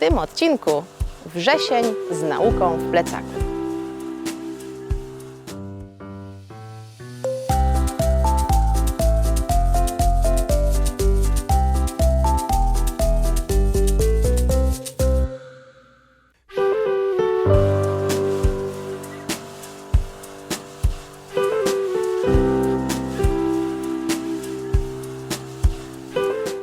tym odcinku wrzesień z nauką w plecaku.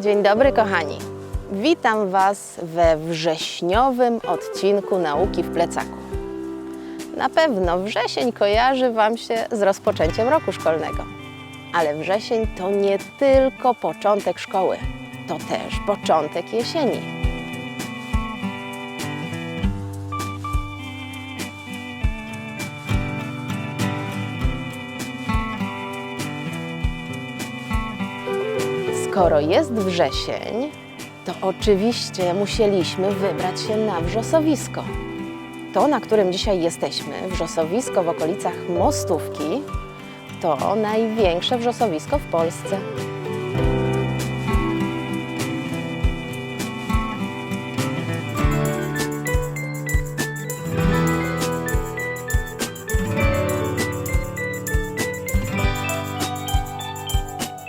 Dzień dobry, kochani. Witam Was we wrześniowym odcinku nauki w plecaku. Na pewno wrzesień kojarzy Wam się z rozpoczęciem roku szkolnego. Ale wrzesień to nie tylko początek szkoły, to też początek jesieni. Skoro jest wrzesień, to oczywiście musieliśmy wybrać się na wrzosowisko. To, na którym dzisiaj jesteśmy, wrzosowisko w okolicach Mostówki, to największe wrzosowisko w Polsce.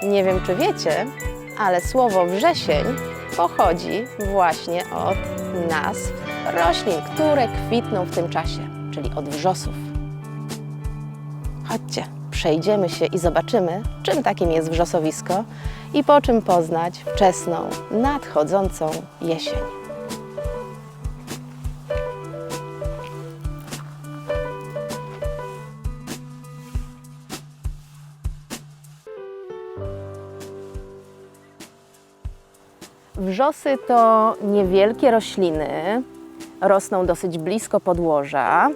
Nie wiem, czy wiecie, ale słowo wrzesień pochodzi właśnie od nazw roślin, które kwitną w tym czasie, czyli od wrzosów. Chodźcie, przejdziemy się i zobaczymy, czym takim jest wrzosowisko i po czym poznać wczesną, nadchodzącą jesień. Wrzosy to niewielkie rośliny, rosną dosyć blisko podłoża,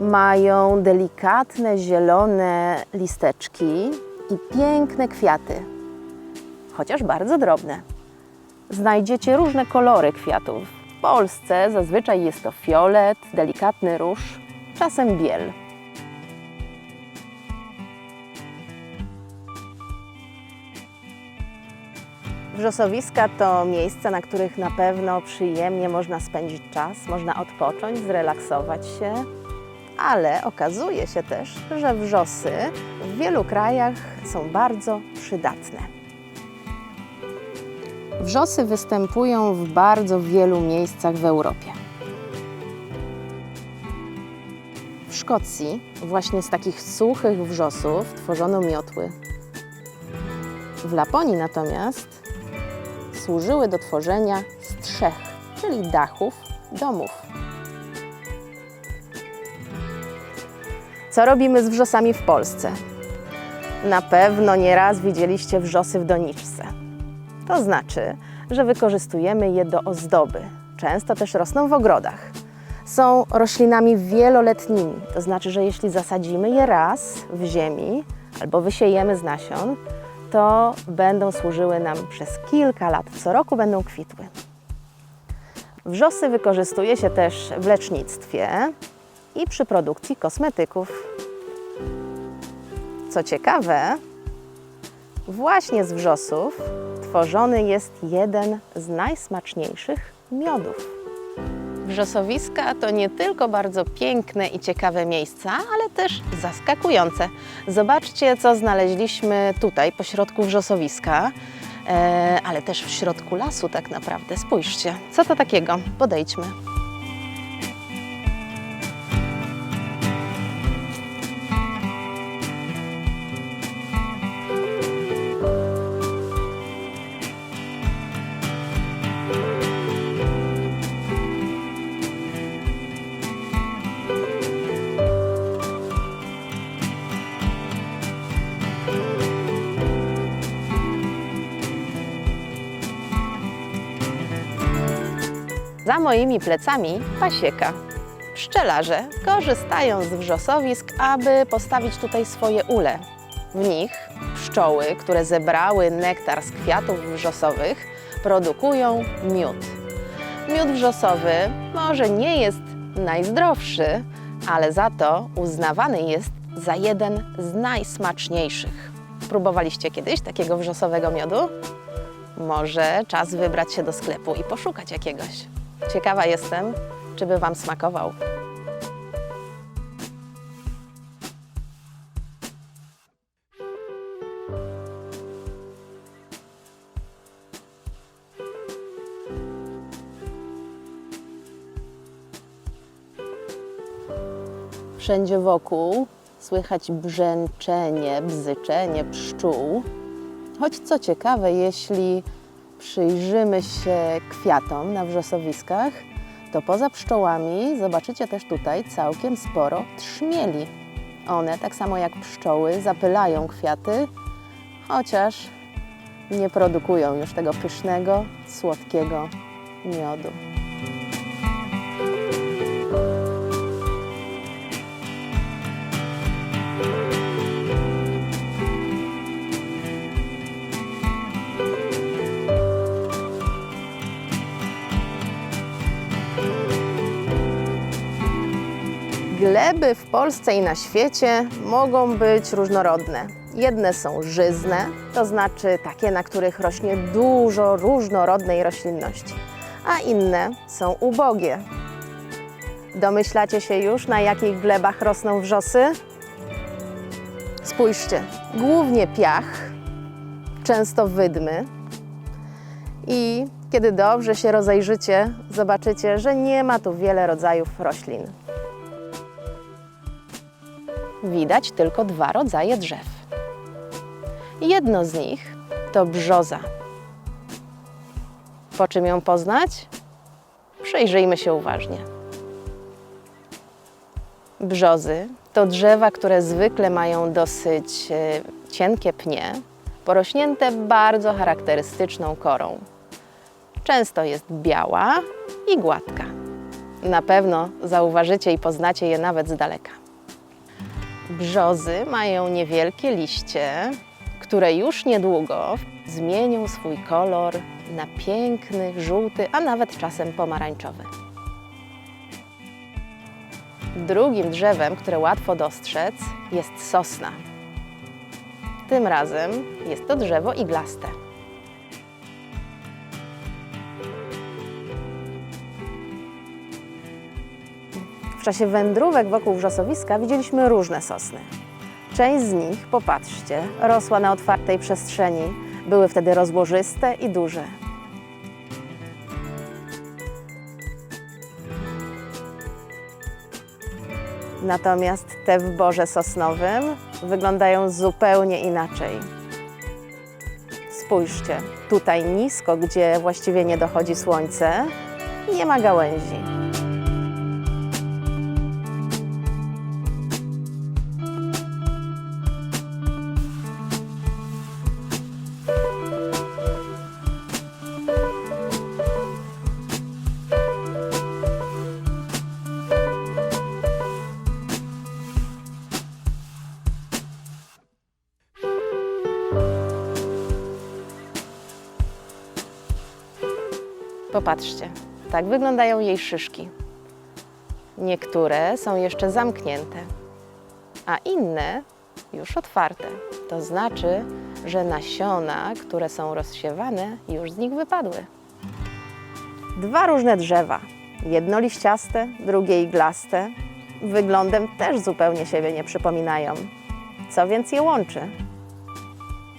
mają delikatne zielone listeczki i piękne kwiaty, chociaż bardzo drobne. Znajdziecie różne kolory kwiatów. W Polsce zazwyczaj jest to fiolet, delikatny róż, czasem biel. Wrzosowiska to miejsca, na których na pewno przyjemnie można spędzić czas, można odpocząć, zrelaksować się, ale okazuje się też, że wrzosy w wielu krajach są bardzo przydatne. Wrzosy występują w bardzo wielu miejscach w Europie. W Szkocji właśnie z takich suchych wrzosów tworzono miotły. W Laponii natomiast służyły do tworzenia strzech, czyli dachów domów. Co robimy z wrzosami w Polsce? Na pewno nieraz widzieliście wrzosy w doniczce. To znaczy, że wykorzystujemy je do ozdoby. Często też rosną w ogrodach. Są roślinami wieloletnimi, to znaczy, że jeśli zasadzimy je raz w ziemi albo wysiejemy z nasion, to będą służyły nam przez kilka lat. Co roku będą kwitły. Wrzosy wykorzystuje się też w lecznictwie i przy produkcji kosmetyków. Co ciekawe, właśnie z wrzosów tworzony jest jeden z najsmaczniejszych miodów. Wrzosowiska to nie tylko bardzo piękne i ciekawe miejsca, ale też zaskakujące. Zobaczcie, co znaleźliśmy tutaj pośrodku wrzosowiska, e, ale też w środku lasu tak naprawdę. Spójrzcie, co to takiego? Podejdźmy. Za moimi plecami pasieka. Pszczelarze korzystają z wrzosowisk, aby postawić tutaj swoje ule. W nich pszczoły, które zebrały nektar z kwiatów wrzosowych, produkują miód. Miód wrzosowy może nie jest najzdrowszy, ale za to uznawany jest za jeden z najsmaczniejszych. Próbowaliście kiedyś takiego wrzosowego miodu? Może czas wybrać się do sklepu i poszukać jakiegoś. Ciekawa jestem, czy by Wam smakował. Wszędzie wokół słychać brzęczenie, bzyczenie pszczół. Choć co ciekawe, jeśli przyjrzymy się kwiatom na wrzosowiskach, to poza pszczołami zobaczycie też tutaj całkiem sporo trzmieli. One, tak samo jak pszczoły, zapylają kwiaty, chociaż nie produkują już tego pysznego, słodkiego miodu. Gleby w Polsce i na świecie mogą być różnorodne. Jedne są żyzne, to znaczy takie, na których rośnie dużo różnorodnej roślinności, a inne są ubogie. Domyślacie się już, na jakich glebach rosną wrzosy? Spójrzcie, głównie piach, często wydmy. I kiedy dobrze się rozejrzycie, zobaczycie, że nie ma tu wiele rodzajów roślin. Widać tylko dwa rodzaje drzew. Jedno z nich to brzoza. Po czym ją poznać? Przyjrzyjmy się uważnie. Brzozy to drzewa, które zwykle mają dosyć e, cienkie pnie, porośnięte bardzo charakterystyczną korą. Często jest biała i gładka. Na pewno zauważycie i poznacie je nawet z daleka. Brzozy mają niewielkie liście, które już niedługo zmienią swój kolor na piękny, żółty, a nawet czasem pomarańczowy. Drugim drzewem, które łatwo dostrzec, jest sosna. Tym razem jest to drzewo iglaste. Czasie wędrówek wokół wrzosowiska widzieliśmy różne sosny. Część z nich, popatrzcie, rosła na otwartej przestrzeni. Były wtedy rozłożyste i duże. Natomiast te w borze sosnowym wyglądają zupełnie inaczej. Spójrzcie, tutaj nisko, gdzie właściwie nie dochodzi słońce, nie ma gałęzi. Popatrzcie, tak wyglądają jej szyszki. Niektóre są jeszcze zamknięte, a inne już otwarte. To znaczy, że nasiona, które są rozsiewane, już z nich wypadły. Dwa różne drzewa, jedno liściaste, drugie iglaste, wyglądem też zupełnie siebie nie przypominają. Co więc je łączy?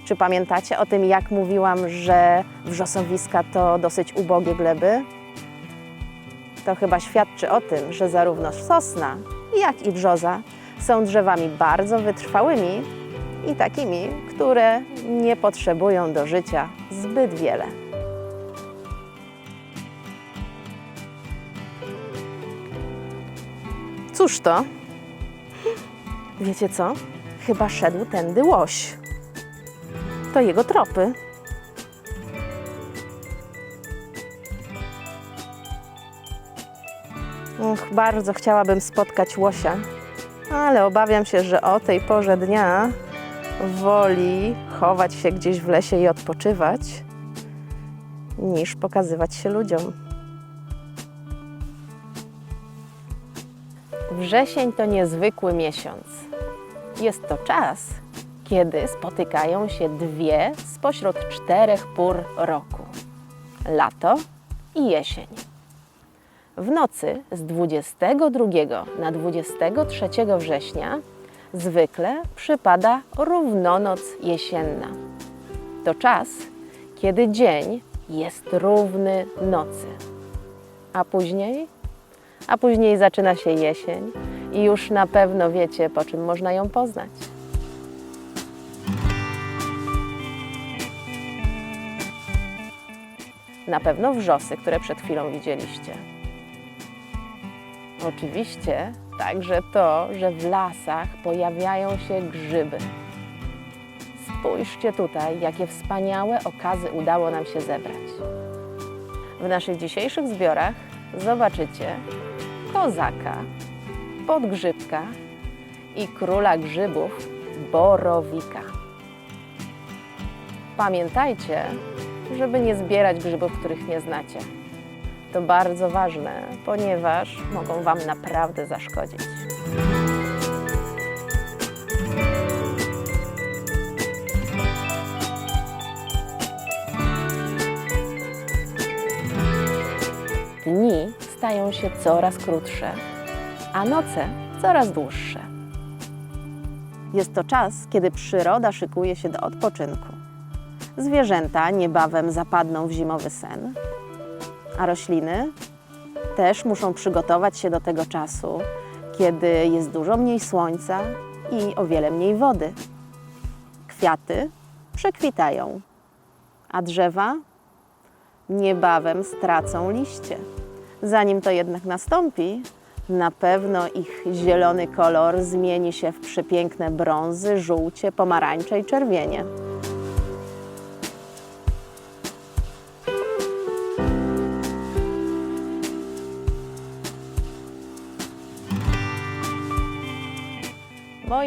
Czy pamiętacie o tym, jak mówiłam, że wrzosowiska to dosyć ubogie gleby? To chyba świadczy o tym, że zarówno sosna, jak i brzoza są drzewami bardzo wytrwałymi i takimi, które nie potrzebują do życia zbyt wiele. Cóż to? Wiecie co? Chyba szedł tędy łoś to jego tropy. Och, bardzo chciałabym spotkać łosia, ale obawiam się, że o tej porze dnia woli chować się gdzieś w lesie i odpoczywać, niż pokazywać się ludziom. Wrzesień to niezwykły miesiąc. Jest to czas, kiedy spotykają się dwie spośród czterech pór roku lato i jesień. W nocy z 22 na 23 września zwykle przypada równonoc jesienna. To czas, kiedy dzień jest równy nocy. A później? A później zaczyna się jesień i już na pewno wiecie, po czym można ją poznać. Na pewno wrzosy, które przed chwilą widzieliście. Oczywiście także to, że w lasach pojawiają się grzyby. Spójrzcie tutaj, jakie wspaniałe okazy udało nam się zebrać. W naszych dzisiejszych zbiorach zobaczycie kozaka, podgrzybka i króla grzybów borowika. Pamiętajcie, żeby nie zbierać grzybów, których nie znacie. To bardzo ważne, ponieważ mogą Wam naprawdę zaszkodzić. Dni stają się coraz krótsze, a noce coraz dłuższe. Jest to czas, kiedy przyroda szykuje się do odpoczynku. Zwierzęta niebawem zapadną w zimowy sen, a rośliny też muszą przygotować się do tego czasu, kiedy jest dużo mniej słońca i o wiele mniej wody. Kwiaty przekwitają, a drzewa niebawem stracą liście. Zanim to jednak nastąpi, na pewno ich zielony kolor zmieni się w przepiękne brązy, żółcie, pomarańcze i czerwienie.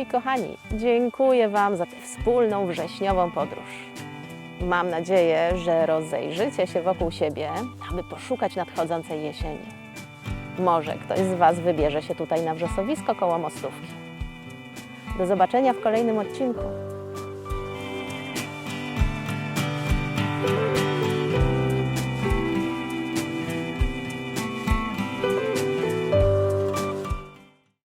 Moi kochani, dziękuję Wam za tę wspólną wrześniową podróż. Mam nadzieję, że rozejrzycie się wokół siebie, aby poszukać nadchodzącej jesieni. Może ktoś z Was wybierze się tutaj na wrzosowisko koło mostówki. Do zobaczenia w kolejnym odcinku.